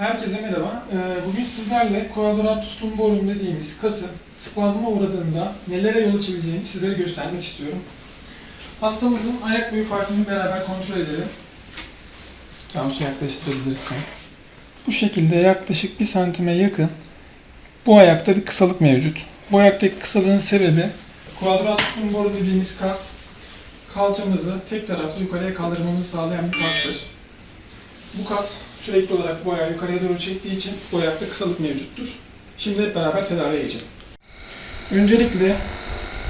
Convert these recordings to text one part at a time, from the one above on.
Herkese merhaba. Ee, Bugün sizlerle quadratus lumborum dediğimiz kasın spazma uğradığında nelere yol açabileceğini sizlere göstermek istiyorum. Hastamızın ayak boyu farkını beraber kontrol edelim. Cansu yaklaştırabilirsin. Bu şekilde yaklaşık bir santime yakın bu ayakta bir kısalık mevcut. Bu ayaktaki kısalığın sebebi quadratus lumborum dediğimiz kas kalçamızı tek taraflı yukarıya kaldırmamızı sağlayan bir kastır. Bu kas sürekli olarak ayağı yukarıya doğru çektiği için bu ayakta kısalık mevcuttur. Şimdi hep beraber tedaviye geçelim. Öncelikle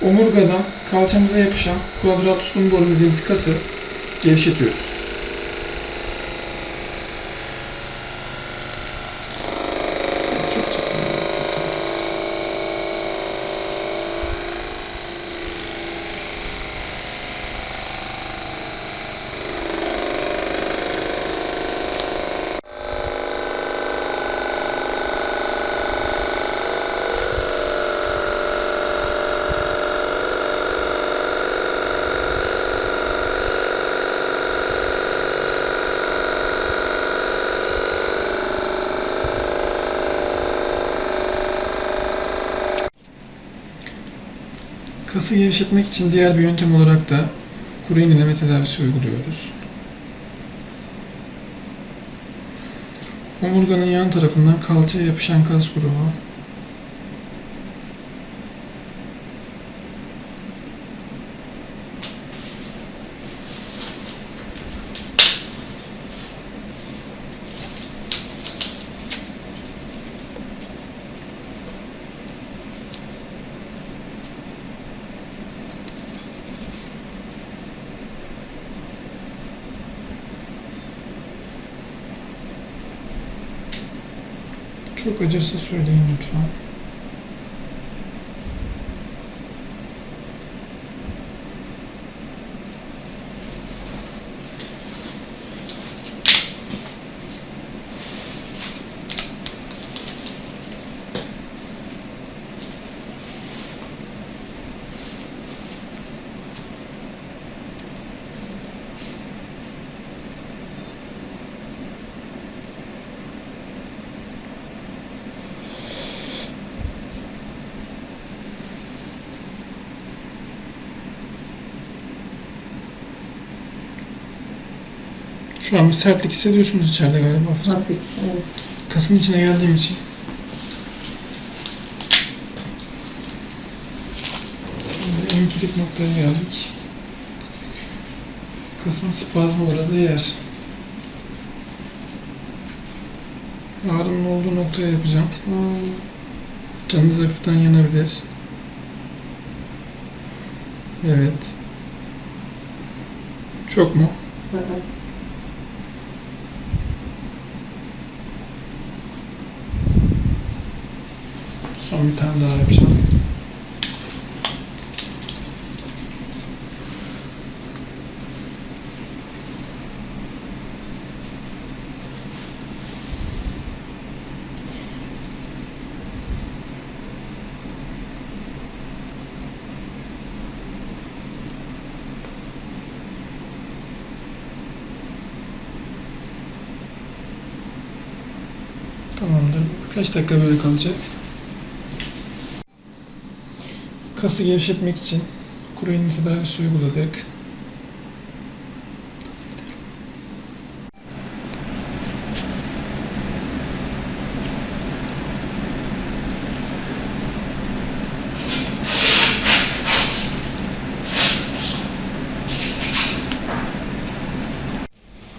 omurgadan kalçamıza yapışan quadratus lumborum dediğimiz kası gevşetiyoruz. Kası gevşetmek için diğer bir yöntem olarak da kuru yenileme tedavisi uyguluyoruz. Omurganın yan tarafından kalçaya yapışan kas grubu çok acırsa söyleyin lütfen. Şu an bir sertlik hissediyorsunuz içeride galiba. Hafif, evet. Kasın içine geldiğim için. Şimdi en kilit noktaya geldik. Kasın spazma uğradığı yer. Ağrının olduğu noktaya yapacağım. Hmm, Canınız hafiften yanabilir. Evet. Çok mu? evet. Son bir tane daha yapacağım. Tamamdır. Kaç dakika böyle kalacak? Kası gevşetmek için kuru iğne tedavisi uyguladık.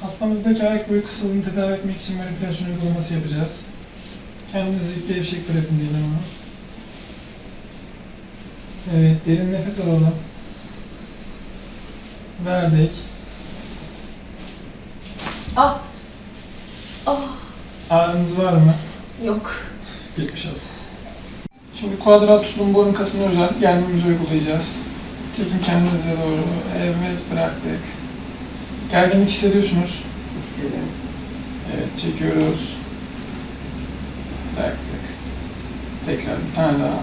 Hastamızdaki ayak boyu kısalığını tedavi etmek için manipülasyon uygulaması yapacağız. Kendinizi gevşek bırakın diyelim ama. Evet, derin nefes alalım. Verdik. Ah! Ah! Ağrınız var mı? Yok. Geçmiş olsun. Şimdi quadratus lumborum kasına özel germemizi uygulayacağız. Çekin kendinize doğru. Evet, bıraktık. Gerginlik hissediyorsunuz. Hissediyorum. Evet, çekiyoruz. Bıraktık. Tekrar bir tane daha.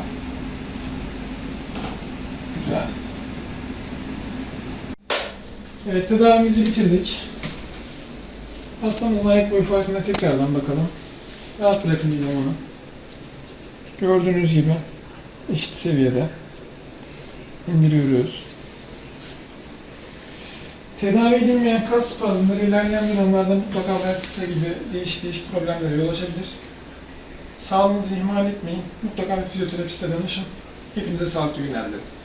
Güzel. Evet, tedavimizi bitirdik. Hastamızın ayak boyu farkına tekrardan bakalım. Rahat bırakın diyeceğim onu. Gördüğünüz gibi eşit seviyede indiriyoruz. Tedavi edilmeyen kas spazmları ilerleyen dönemlerde mutlaka fıtığı gibi değişik değişik problemlere yol açabilir. Sağlığınızı ihmal etmeyin. Mutlaka bir fizyoterapiste danışın. Hepinize sağlıklı günler dilerim.